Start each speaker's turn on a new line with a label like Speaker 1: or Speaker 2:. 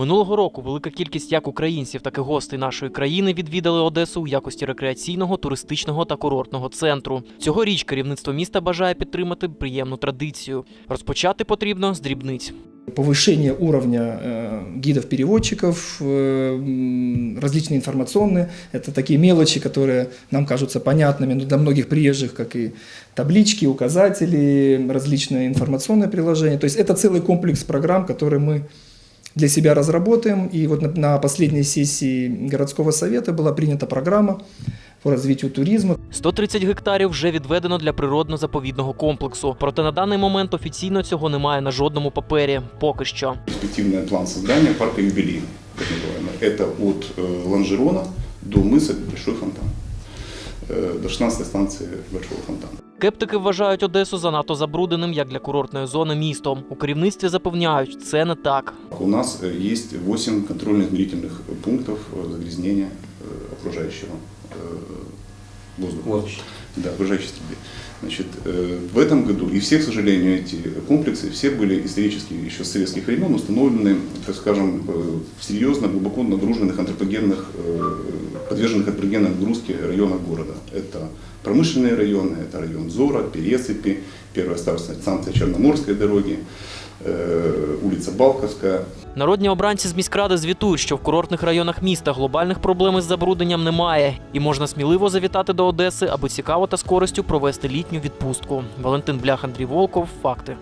Speaker 1: Минулого року велика кількість як українців, так і гостей нашої країни відвідали Одесу у якості рекреаційного, туристичного та курортного центру. Цьогоріч керівництво міста бажає підтримати приємну традицію. Розпочати потрібно з дрібниць.
Speaker 2: Повышение уровня э, гидов-переводчиков, э, м, различные информационные, это такие мелочи, которые нам кажутся понятными, но для многих приезжих, как и таблички, указатели, различные информационные приложения. То есть это целый комплекс программ, которые мы для себя разработаем. И вот на, на последней сессии городского совета была принята программа по развитию туризма.
Speaker 1: 130 гектарів вже відведено для природно-заповідного комплексу. Проте на даний момент офіційно цього немає на жодному папері. Поки що.
Speaker 3: перспективный план создания парка юбилейный, так называемый. Это от э, Ланжерона до мыса Большой фонтан, э, до 16 станции Большого фонтана.
Speaker 1: Скептики вважають Одесу занадто забрудненим як для курортної зони містом. У керівництві запевняють, це не так.
Speaker 3: У нас э, есть 8 контрольно-измерительных пунктов э, загрязнения э, воздуха. Да, окружающей среды. Значит, э, в этом году, и все, к сожалению, эти комплексы, все были исторически еще с советских времен установлены, так скажем, э, серьезно, глубоко нагруженных антропогенных, э, подверженных антропогенной нагрузке районах города. Это промышленные районы, это район Зора, Пересыпи, первая станция, Черноморской дороги, улица Балковская,
Speaker 1: Народні обранці з міськради звітують, що в курортних районах міста глобальних проблем із забрудненням немає, і можна сміливо завітати до Одеси, аби цікаво та з користю провести літню відпустку. Валентин Блях, Андрій Волков. Факти.